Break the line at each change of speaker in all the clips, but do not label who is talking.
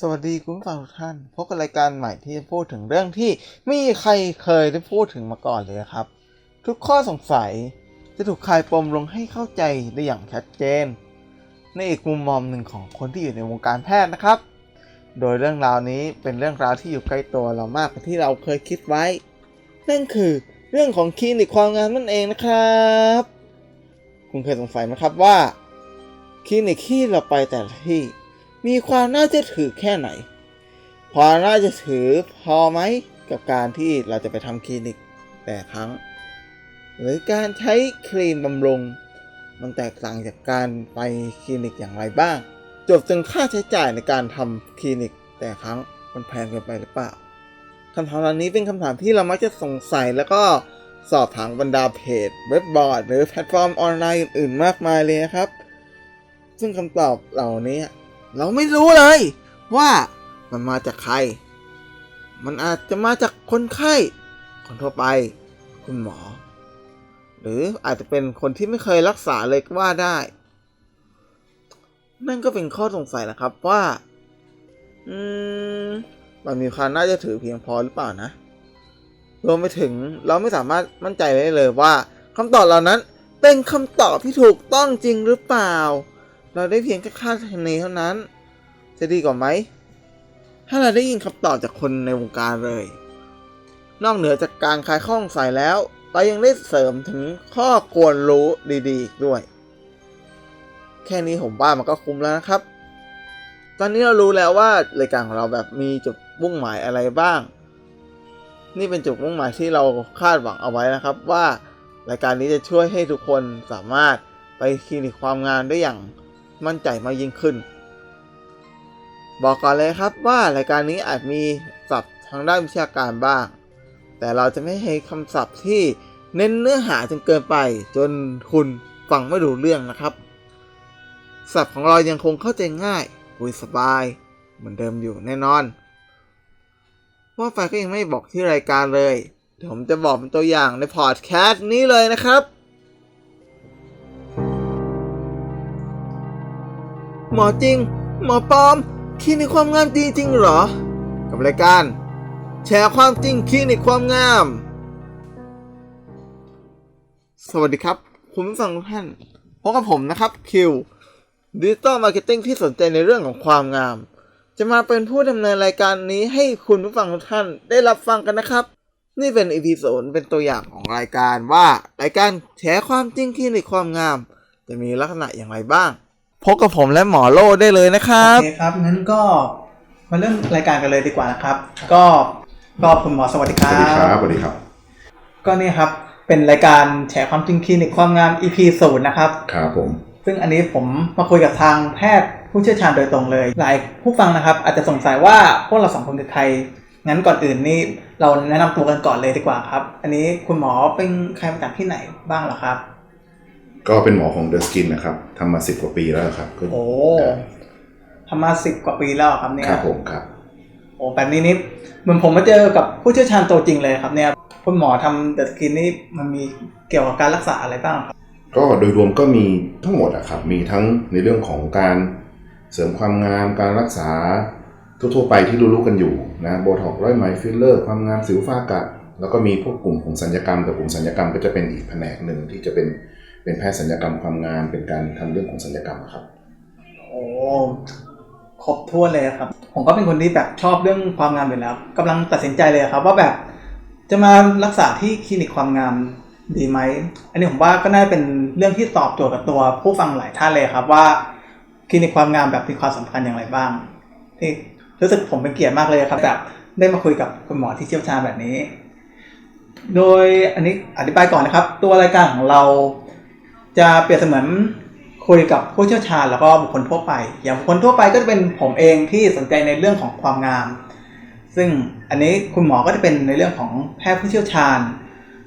สวัสดีคุณผู้ฟังทุกท่านพบกับรายการใหม่ที่จะพูดถึงเรื่องที่ไม่มีใครเคยได้พูดถึงมาก่อนเลยครับ ทุกข้อสงสัยจะถูกคลายปมลงให้เข้าใจได้อย่างชัดเจน ในอีกมุมมองหนึ่งของคนที่อยู่ในวงการแพทย์นะครับ โดยเรื่องราวนี้เป็นเรื่องราวที่อยู่ใกล้ตัวเรามากกว่าที่เราเคยคิดไว้ นั่นคือเรื่องของคลินิกความงามนั่นเองนะครับ คุณเคยสงสัยไหมครับว่าคลินิกที่เราไปแต่ละที่ มีความน่าจะถือแค่ไหน พอน่าจะถือพอไหมกับการที่เราจะไปทำคลินิกแต่ครั้ง หรือการใช้ครีมบำรุง มันแตกต่างจากการไปคลินิกอย่างไรบ้าง จบจนค่าใช้จ่ายในการทำคลินิกแต่ครั้งมันแพงเกินไปหรือเปล่าคำถามเหล่านี้เป็นคำถามที่เรามักจะสงสัยแล้วก็สอบถามบรรดาเพจเว็บบอร์ด หรือแพลตฟอร์มออนไลน์อื่นๆมากมายเลยนะครับ ซึ่งคำตอบเหล่านี้ เราไม่รู้เลย ว่ามันมาจากใคร มันอาจจะมาจากคนไข้ คนทั่วไป คุณหมอ หรืออาจจะเป็นคนที่ไม่เคยรักษาเลยก็ว่าได้ นั่นก็เป็นข้อสงสัยนะครับว่า อืมมันมีความน่าจะถือเพียงพอหรือเปล่านะ รวมไปถึงเราไม่สามารถมั่นใจได้เลยว่าคำตอบเหล่านั้นเป็นคำตอบที่ถูกต้องจริงหรือเปล่า เราได้เพียงแค่คาดคะเนเท่านั้น จะดีกว่าไหม ถ้าเราได้ยินคำตอบจากคนในวงการเลย นอกเหนือจากการคลายข้อสงสัยแล้ว เรายังได้เสริมถึงข้อควรรู้ดีๆอีกด้วย แค่นี้ผมว่ามันก็คุ้มแล้วนะครับ ตอนนี้เรารู้แล้วว่ารายการของเราแบบมีจุดมุ่งหมายอะไรบ้าง นี่เป็นจุดมุ่งหมายที่เราคาดหวังเอาไว้นะครับว่ารายการนี้จะช่วยให้ทุกคนสามารถไปคลินิกความงามได้อย่าง มั่นใจมากยิ่งขึ้น บอกก่อนเลยครับว่ารายการนี้อาจมีศัพท์ทางด้านวิชาการบ้าง แต่เราจะไม่ให้คำศัพท์ที่เน้นเนื้อหาจนเกินไป จนคุณฟังไม่รู้เรื่องนะครับ ศัพท์ของเรายังคงเข้าใจง่ายคุยสบาย เหมือนเดิมอยู่แน่นอนว่าไฟก็ยังไม่บอกที่รายการเลย เดี๋ยวผมจะบอกเป็นตัวอย่างในพอดแคสต์นี้เลยนะครับ หมอจริง หมอปลอมคลินิกความงามจริงจริงเหรอ กับรายการ แชร์ความจริงคลินิกความงาม สวัสดีครับ คุณผู้ฟังทุกท่านพบกับผมนะครับคิวดิจิตอลมาร์เก็ตติ้งที่สนใจในเรื่องของความงาม จะมาเป็นผู้ดำเนินรายการนี้ให้คุณผู้ฟังทุกท่านได้รับฟังกันนะครับนี่เป็นอีพีโซนเป็นตัวอย่างของรายการว่ารายการแชร์ความจริงคลินิกความงาม จะมีลักษณะอย่างไรบ้าง พบกับผมและหมอโลได้เลยนะครับ
โอเคครับงั้นก็มาเริ่มรายการกันเลยดีกว่านะครับ ก็ก็คุณหมอสวัสดีค
ส
รับ
วัสดีครับสวัสดีครับ
ก็นี่ครับเป็นรายการแฉความจริงคลินิกความงาม EP ศูนย์นะครับ
ครับผม
ซึ่งอันนี้ผมมาคุยกับทางแพทย์ผู้เชี่ยวชาญโดยตรงเลย หลายผู้ฟังนะครับ อาจจะสงสัยว่าพวกเราสองคนคือใคร งั้นก่อนอื่นนี่เราแนะนำตัวกันก่อนเลยดีกว่าครับ อันนี้คุณหมอเป็นใครมาจากที่ไหนบ้างเหรอครับ
ก็เป็นหมอของ The Skin นะครับทำมาสิบกว่าปีแล้วครับก็
โอ้ทำมาสิบกว่าปีแล้วเหรอครับเนี่ย
ครับผมครับ
โอ้แบบนี้นี่เหมือนผมมาเจอกับผู้เชี่ยวชาญตัวจริงเลยครับเนี่ยคุณหมอทำเดอะสกินนี่มันมีเกี่ยวกับการรักษาอะไรบ้างครับ
ก็โดยรวมก็มีทั้งหมดอะครับ มีทั้งในเรื่องของการเสริมความงามการรักษาทั่วๆไปที่รู้ๆกันอยู่นะโบท็อกร้อยไหมฟิลเลอร์ ความงามสิวฟ้ากระแล้วก็มีพวกกลุ่มของสัญญกรรมแต่กลุ่มสัญญกรรมก็จะเป็นอีกแผนกหนึ่งที่จะเป็น เป็นแพทย์สัญญกรรมความงามเป็นการทำเรื่องของสัญญกรรมครับ
โอ้ครบถ้วนเลยครับ ผมก็เป็นคนที่แบบชอบเรื่องความงามอยู่แล้วกำลังตัดสินใจเลยครับ ว่าแบบจะมารักษาที่คลินิกความงามดีไหม อันนี้ผมว่าก็น่าจะเป็นเรื่องที่ตอบโจทย์กับตัวผู้ฟังหลายท่านเลยครับว่าคลินิกความงามแบบมีความสำคัญอย่างไรบ้างที่รู้สึกผมเป็นเกียรติมากเลยครับแบบได้มาคุยกับคุณหมอที่เชี่ยวชาญแบบนี้ โดยอันนี้อธิบายก่อนนะครับ ตัวรายการของเรา จะเปรียบเสมือนคุยกับผู้เชี่ยวชาญแล้วก็บุคคลทั่วไป อย่างบุคคลทั่วไปก็จะเป็นผมเองที่สนใจในเรื่องของความงาม ซึ่งอันนี้คุณหมอก็จะเป็นในเรื่องของแพทย์ผู้เชี่ยวชาญ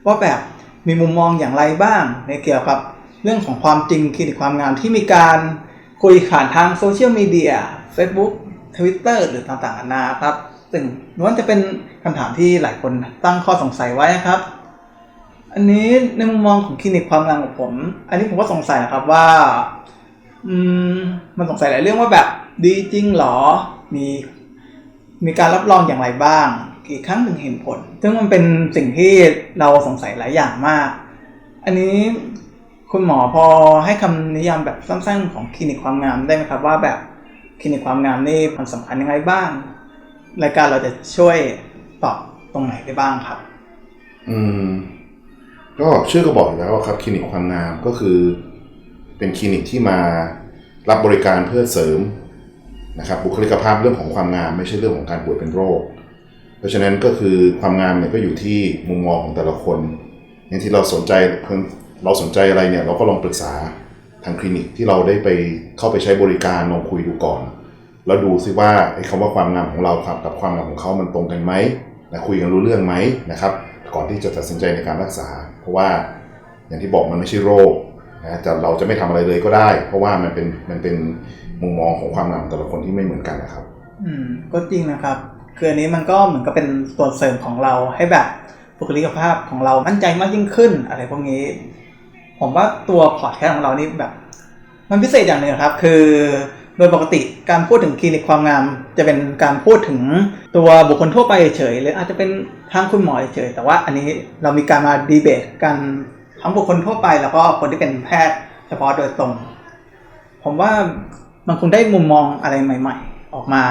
ว่าแบบมีมุมมองอย่างไรบ้าง ในเกี่ยวกับเรื่องของความจริงคลินิกความงามที่มีการคุยผ่านทางโซเชียลมีเดีย Facebook Twitter หรือต่างๆนานาครับ ซึ่งล้วนจะเป็นคำถามที่หลายคนตั้งข้อสงสัยไว้นะครับ อันนี้ในมุมมองของคลินิกความงามของผม อันนี้ผมก็สงสัยนะครับว่า อืมมันสงสัยหลายเรื่องว่าแบบดีจริงหรอ มีมีการรับรองอย่างไรบ้าง กี่ครั้งถึงเห็นผล ซึ่งมันเป็นสิ่งที่เราสงสัยหลายอย่างมาก อันนี้คุณหมอพอให้คำนิยามแบบสั้นๆ ของคลินิกความงามได้ไหมครับว่าแบบคลินิกความงามนี่มันสำคัญยังไงบ้าง รายการเราจะช่วยตอบตรงไหนได้บ้างครับ
อืม ก็ชื่อก็บอกอยู่แล้วครับคลินิกความงามก็คือ เป็นคลินิกที่มารับบริการเพื่อเสริมนะครับบุคลิกภาพเรื่องของความงามไม่ใช่เรื่องของการป่วยเป็นโรค เพราะฉะนั้นก็คือความงามเนี่ยก็อยู่ที่มุมมองของแต่ละคน อย่างที่เราสนใจเราสนใจอะไรเนี่ยเราก็ลองปรึกษาทางคลินิกที่เราได้ไปเข้าไปใช้บริการลองคุยดูก่อน แล้วดูซิว่าไอ้คำว่าความงามของเราครับกับความงามของเขามันตรงกันไหมนะคุยกันรู้เรื่องไหมนะครับ ก่อนที่จะตัดสินใจในการรักษา เพราะว่าอย่างที่บอกมันไม่ใช่โรคนะแต่เราจะไม่ทำอะไรเลยก็ได้ เพราะว่ามันเป็นมันเป็นมุมมองของความงามของแต่ละคนที่ไม่เหมือนกันนะครับ
อืมก็จริงนะครับคืออันนี้มันก็เหมือนกับเป็นส่วนเสริมของเราให้แบบบุคลิกภาพของเรามั่นใจมากยิ่งขึ้นอะไรพวกนี้ ผมว่าตัวพอร์ตแคสของเรานี่แบบ มันพิเศษอย่างหนึ่งครับ คือ โดยปกติการพูดถึงคลินิกความงาม จะเป็นการพูดถึงตัวบุคคลทั่วไปเฉยหรืออาจจะเป็นทางคุณหมอเฉยแต่ว่าอันนี้เรามีการมาดีเบตกันทั้งบุคคลทั่วไป แล้วก็คนที่เป็นแพทย์เฉพาะโดยตรง ผมว่ามันคงได้มุมมองอะไรใหม่ ๆ ออกมา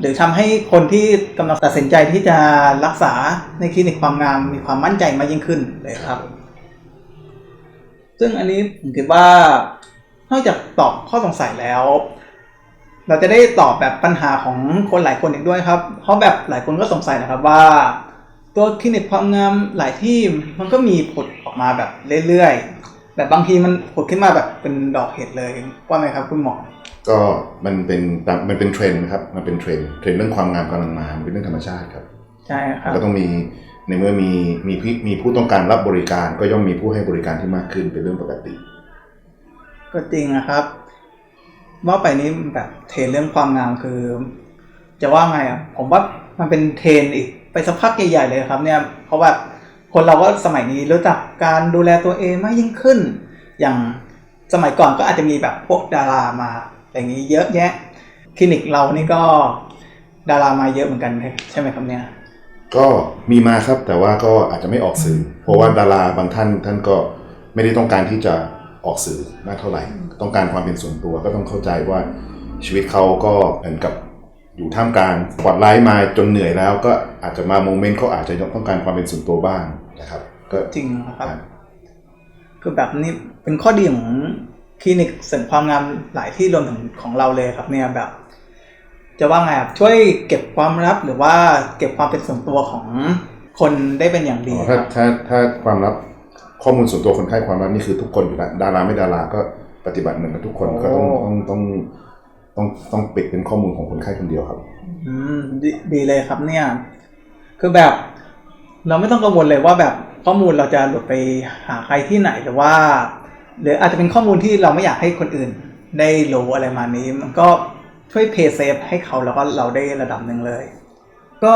หรือทำให้คนที่กำลังตัดสินใจที่จะรักษาในคลินิกความงามมีความมั่นใจมากยิ่งขึ้นเลยครับ ซึ่งอันนี้ผมคิดว่านอกจากตอบข้อสงสัยแล้ว เราจะได้ตอบแบบปัญหาของคนหลายคนอีกด้วยครับ เพราะแบบหลายคนก็สงสัยนะครับว่า ตัวคลินิกความงามหลายที่มันก็มีผุดออกมาแบบเรื่อยๆแบบบางทีมันผุดขึ้นมาแบบเป็นดอกเห็ดเลยว่าไหมครับคุณหมอ
ก็มันเป็นมันเป็นเทรนด์นะครับมันเป็นเทรนด์เทรนด์เรื่องความงามกำลังมามันเป็นเรื่องธรรมชาติครับ
ใช่ครับ
ก็ต้องมีในเมื่อมีมีพี่มีผู้ต้องการรับบริการ ก็ย่อมมีผู้ให้บริการที่มากขึ้นเป็นเรื่องปกติ
ก็จริงนะครับ ว่าไปนี้แบบเทรนเรื่องความงามคือ จะว่าไงอะ ผมว่ามันเป็นเทรนอีกไปสักพักใหญ่ๆเลยครับ เนี่ยเพราะแบบคนเราก็สมัยนี้รู้จักการดูแลตัวเองมากยิ่งขึ้น อย่างสมัยก่อนก็อาจจะมีแบบพวกดารามาอย่างนี้เยอะแยะคลินิกเรานี่ก็ดารามาเยอะเหมือนกันใช่ไหมครับเนี่ย
ก็มีมาครับแต่ว่าก็อาจจะไม่ออกสื่อเพราะว่าดาราบางท่านท่านก็ไม่ได้ต้องการที่จะ ออกสื่อมากเท่าไหร่ ต้องการความเป็นส่วนตัวก็ต้องเข้าใจว่าชีวิตเขาก็เหมือนกับอยู่ท่ามกลางสปอตไลท์มาจนเหนื่อยแล้ว ก็อาจจะมาโมเมนต์เขาอาจจะต้องการความเป็นส่วนตัวบ้างนะครับ ก็
จริงนะครับคือแบบนี้เป็นข้อดีของคลินิกเสริมความงามหลายที่รวมถึงของเราเลยครับเนี่ยแบบ จะว่าไงครับช่วยเก็บความลับหรือว่าเก็บความเป็นส่วนตัวของคนได้เป็นอย่างดี
อ๋อ
ค
ถ้า
รับ
ถ้าถ้าความลับ ข้อมูลส่วนตัวคนไข้ความลับนี่คือทุกคนอยู่แล้วดาราไม่ดาราก็ปฏิบัติเหมือนกันทุกคน
โอ้
ก็ต้องต้องต้องต้องต้องปิดเป็นข้อมูลของคนไข้คนเดียวครับ
อืมดดีเลยครับเนี่ย คือแบบ เราไม่ต้องกังวลเลยว่าแบบข้อมูลเราจะหลุดไปหาใครที่ไหนหรือว่า หรืออาจจะเป็นข้อมูลที่เราไม่อยากให้คนอื่น ได้รู้อะไรมานี้ มันก็ช่วยเพย์เซฟให้เขาแล้วก็เราได้ระดับหนึ่งเลย ก็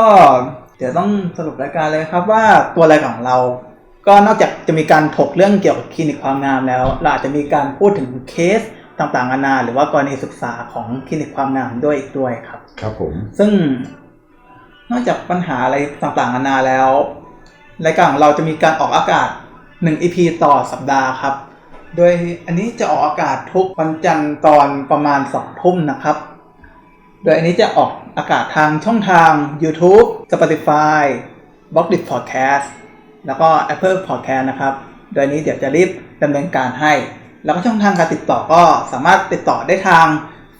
เดี๋ยวต้องสรุปรายการเลยครับว่าตัวรายการของเรา ก็นอกจากจะมีการถกเรื่องเกี่ยวกับคลินิกความงามแล้ว เราอาจจะมีการพูดถึงเคสต่างๆนานาหรือว่ากรณีศึกษาของคลินิกความงามด้วยอีกด้วยครับ
ครับผม
ซึ่งนอกจากปัญหาอะไรต่างๆนานาแล้วรายการของเราจะมีการออกอากาศ 1 EP ต่อสัปดาห์ครับ โดยอันนี้จะออกอากาศทุกวันจันทร์ตอนประมาณ2ทุ่มนะครับ โดยอันนี้จะออกอากาศทางช่องทาง YouTube Spotify b l o g d i t Podcast แล้วก็ Apple Podcast นะครับ โดยนี้เดี๋ยวจะรีบดำเนินการให้ แล้วก็ช่องทางการติดต่อก็สามารถติดต่อได้ทาง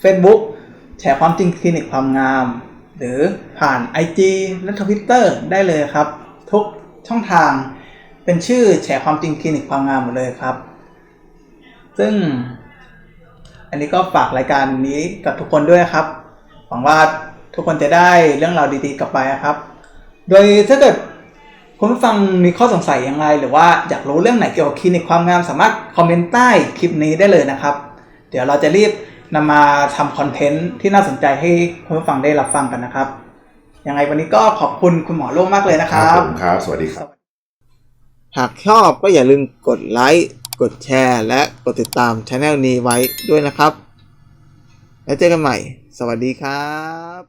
Facebook แชร์ความจริงคลินิกความงาม หรือผ่าน IG และ Twitter ได้เลยครับ ทุกช่องทางเป็นชื่อแชร์ความจริงคลินิกความงามหมดเลยครับ ซึ่ง อันนี้ก็ฝากรายการนี้กับทุกคนด้วยครับ หวังว่าทุกคนจะได้เรื่องราวดีๆกลับไปนะครับ โดยถ้าเกิด คุณผู้ฟังมีข้อสงสัยยังไงหรือว่าอยากรู้เรื่องไหนเกี่ยวกับคลินิกความงามสามารถคอมเมนต์ใต้คลิปนี้ได้เลยนะครับ เดี๋ยวเราจะรีบนำมาทำคอนเทนต์ที่น่าสนใจให้คุณผู้ฟังได้รับฟังกันนะครับยังไงวันนี้ก็ขอบคุณคุณหมอโล่งมากเลยนะค
ครั
รั
บบผมครับ สวัสดีครับ
หากชอบก็อย่าลืมกดไลค์ กดแชร์ และกดติดตามช anel นี้ไว้ด้วยนะครับ แล้วเจอกันใหม่ สวัสดีครับ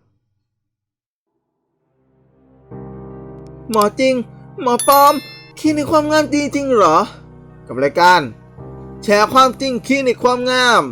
หมอจริง หมอปอมคลินิกความงามจริงๆเหรอ กับรายการ แชร์ความจริงคลินิกความงาม